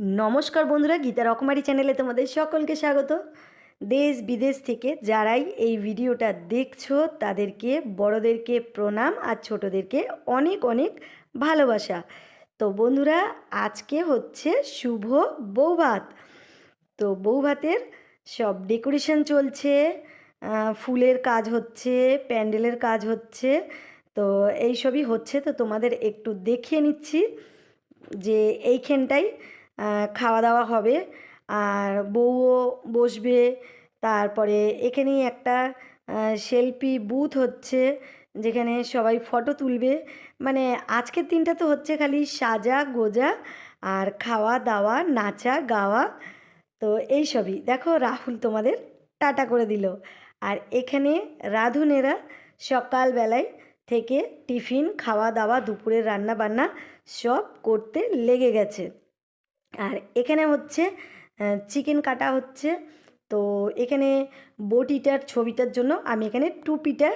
নমস্কার বন্ধুরা, গীতা রকমারি চ্যানেলে তোমাদের সকলকে স্বাগত। দেশ বিদেশ থেকে যারাই এই ভিডিওটা দেখছ, তাদেরকে, বড়দেরকে প্রণাম আর ছোটদেরকে অনেক অনেক ভালোবাসা। তো বন্ধুরা, আজকে হচ্ছে শুভ বৌভাত। তো বৌভাতের সব ডেকোরেশন চলছে ফুলের কাজ হচ্ছে, প্যান্ডেলের কাজ হচ্ছে। তো এই সবই হচ্ছে, তো তোমাদের একটু দেখিয়ে নিচ্ছি যে এইখানটাই খাওয়া দাওয়া হবে। আর বউও বসবে। তারপরে এখানেই একটা সেলফি বুথ হচ্ছে, যেখানে সবাই ফটো তুলবে। মানে আজকের দিনটা তো হচ্ছে খালি সাজা, গোজা আর খাওয়া দাওয়া নাচা, গাওয়া। তো এই সবই। দেখো রাহুল তোমাদের টাটা করে দিল। আর এখানে রাঁধুনেরা সকালবেলায় থেকে টিফিন খাওয়া দাওয়া দুপুরের রান্না বান্না সব করতে লেগে গেছে। আর এখানে হচ্ছে চিকেন কাটা হচ্ছে। তো এখানে বটিটার ছবিটার জন্য আমি এখানে টুপিটা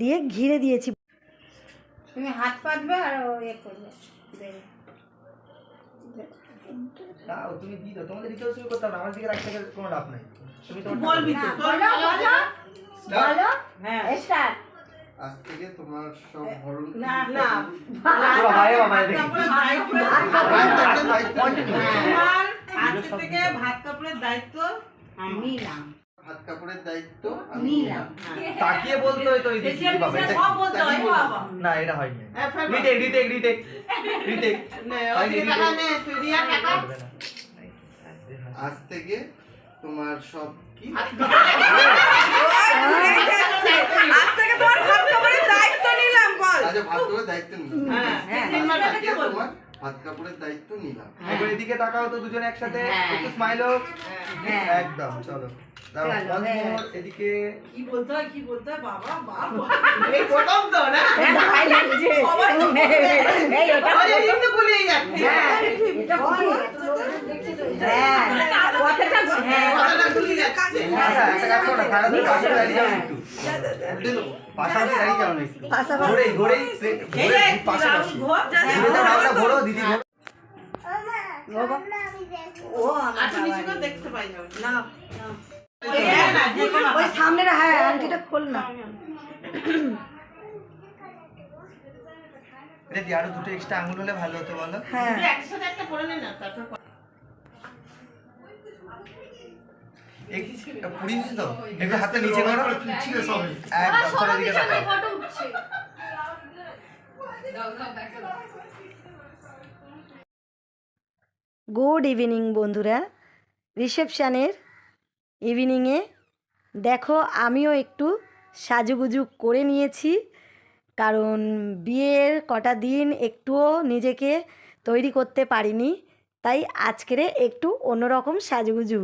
দিয়ে ঘিরে দিয়েছি। তুমি হাত পাতবে আর ইয়ে করবে। তুমি দিয়ে দাও। তোমাদের শুরু করতে হবে আমার দিকে রাখতে গেলে কোনো লাভ নাই। তুমি তোমার বলবি তো বলো, বলো, হ্যাঁ. আজ থেকে তোমার সব ভরণ না, হায়। ভাত কাপড়ের দায়িত্ব তোমার আজকে ভাত কাপড়ের দায়িত্ব আমি নিলাম নিলাম। তাকিয়ে বলতে হয় তো এই দিদি দেশিয়া বাবা দেশিয়া এটা- সব না এটা হয়নি। রিটেক রিটেক রিটেক রিটেক টাকা। আজ থেকে আচ্ছা দায়িত্ব নিলাম হ্যাঁ, হ্যাঁ, এদিকে একসাথে হ্যাঁ। হোক হ্যাঁ। একদম চলো হ্যাঁ। এদিকে কি বলতে হয় কি বলতে হয় বাবা বাবা তো না ওই সামনের হ্যাঁ। খোল না আরও দুটো এক্সট্রা আঙুল হলে ভালো হতো বলো হ্যাঁ একসাথে একটা নে না, তারপর পুড়িয়েছিস তো? একটু হাতটা নিচে করো। একদম দিকে তাকাও। গুড ইভিনিং বন্ধুরা। রিসেপশানের ইভিনিংয়ে দেখো আমিও একটু সাজুগুজু করে নিয়েছি কারণ বিয়ের কটা দিন একটুও নিজেকে তৈরি করতে পারিনি। তাই আজকেরে একটু অন্যরকম সাজুগুজু।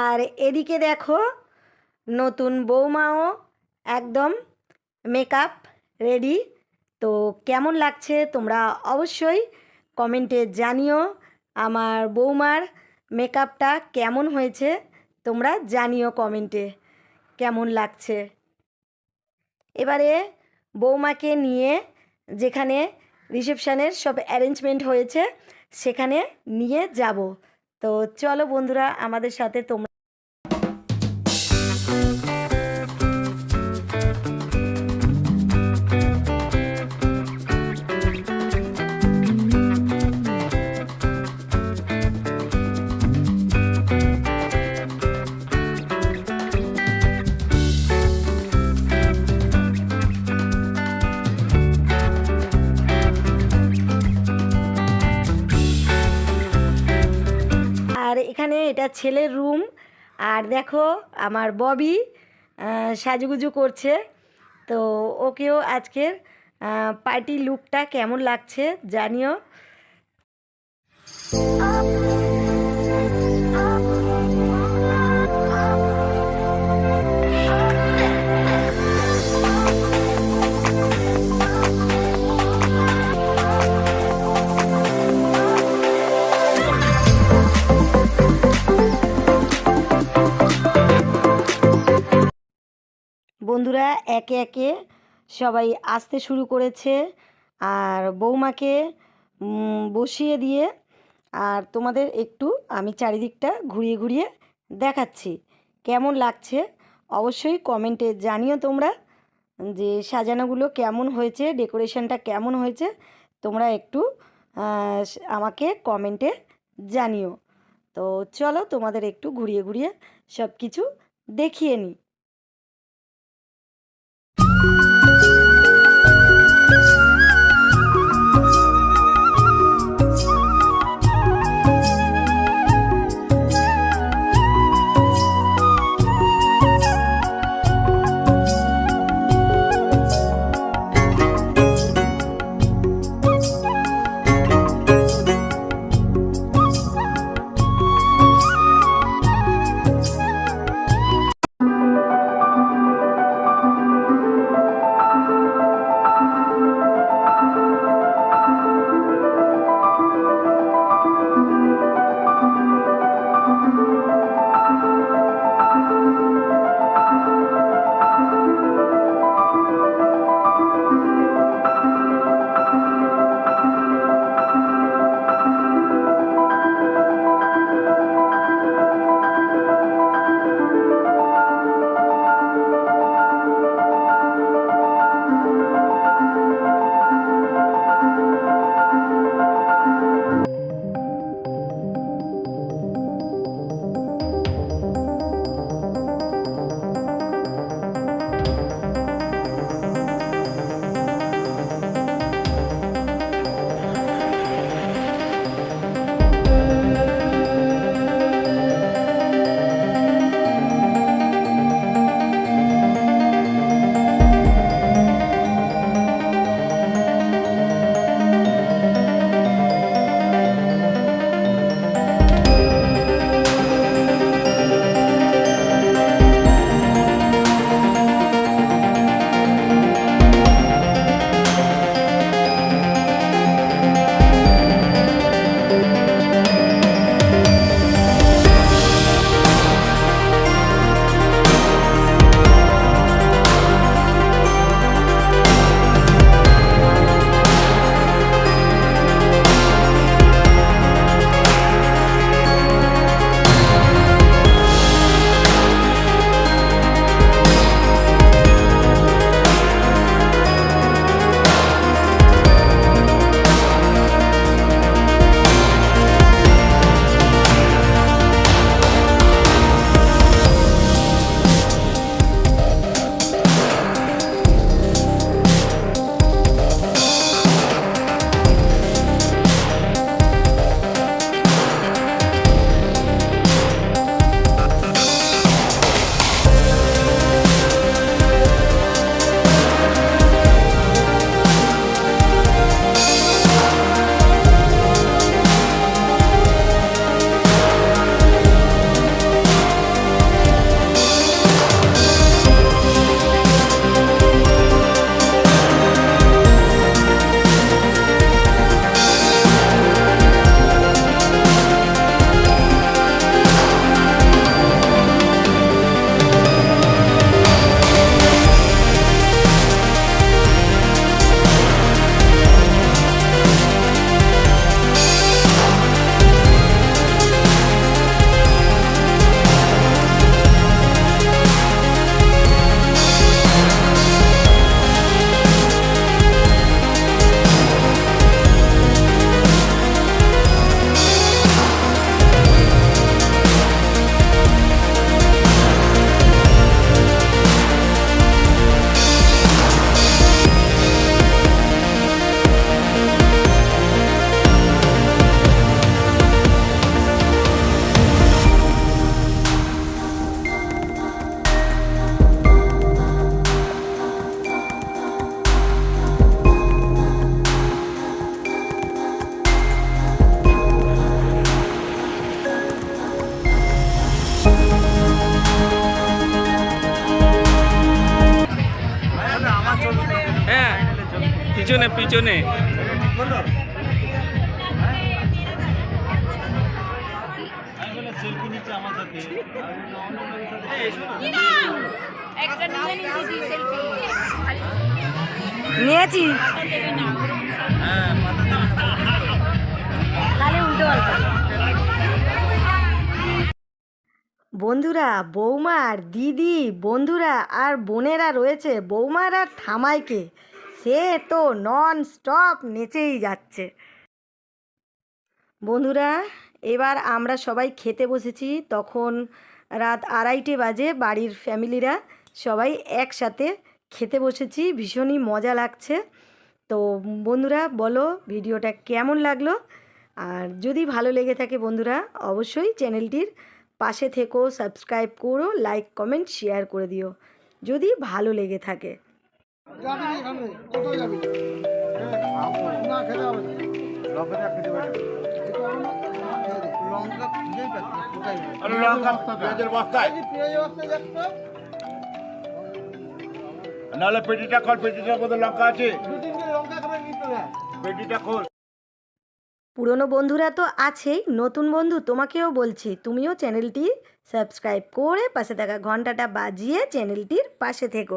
আর এদিকে দেখো, নতুন বৌমাও একদম মেকআপ রেডি তো কেমন লাগছে তোমরা অবশ্যই কমেন্টে জানিও আমার বৌমার মেকআপটা কেমন হয়েছে তোমরা জানিও কমেন্টে কেমন লাগছে। এবারে বৌমাকে নিয়ে যেখানে রিসেপশানের সব অ্যারেঞ্জমেন্ট হয়েছে সেখানে নিয়ে যাব। তো চলো বন্ধুরা আমাদের সাথে তোমরা এখানে এটা ছেলের রুম। আর দেখো আমার ববি সাজুগুজু করছে। তো ওকেও আজকের পার্টি লুকটা কেমন লাগছে জানিও। বন্ধুরা, একে একে সবাই আসতে শুরু করেছে আর বৌমাকে বসিয়ে দিয়ে আর তোমাদের একটু আমি চারিদিকটা ঘুরিয়ে ঘুরিয়ে দেখাচ্ছি। কেমন লাগছে অবশ্যই কমেন্টে জানিও তোমরা যে সাজানোগুলো কেমন হয়েছে, ডেকোরেশনটা কেমন হয়েছে, তোমরা একটু আমাকে কমেন্টে জানিও। তো চলো তোমাদের একটু ঘুরিয়ে ঘুরিয়ে সব কিছু দেখিয়ে নিই। হ্যাঁ পিছনে পিছনে। নিয়েছি। বন্ধুরা বৌমার দিদি বন্ধুরা আর বোনেরা রয়েছে বৌমার আর থামাইকে সে তো নন স্টপ নেচেই যাচ্ছে। বন্ধুরা, এবার আমরা সবাই খেতে বসেছি। তখন রাত আড়াইটে বাজে, বাড়ির ফ্যামিলিরা সবাই একসাথে খেতে বসেছি। ভীষণই মজা লাগছে। তো বন্ধুরা, বলো ভিডিওটা কেমন লাগল? আর যদি ভালো লেগে থাকে বন্ধুরা, অবশ্যই চ্যানেলটির পাশে থেকো, সাবস্ক্রাইব করো, লাইক, কমেন্ট, শেয়ার করে দিও। যদি ভালো লেগে থাকে। লঙ্কা খুঁজেই পাচ্ছি না, কোথায় নেই? নাহলে পেটিটা খোল পেটিটার মধ্যে লঙ্কা আছে। পেটিটা খোল। পুরনো বন্ধুরা তো আছেই নতুন বন্ধু তোমাকেও বলছি তুমিও চ্যানেলটি সাবস্ক্রাইব করে পাশে থাকা ঘন্টাটা বাজিয়ে চ্যানেলটির পাশে থেকো।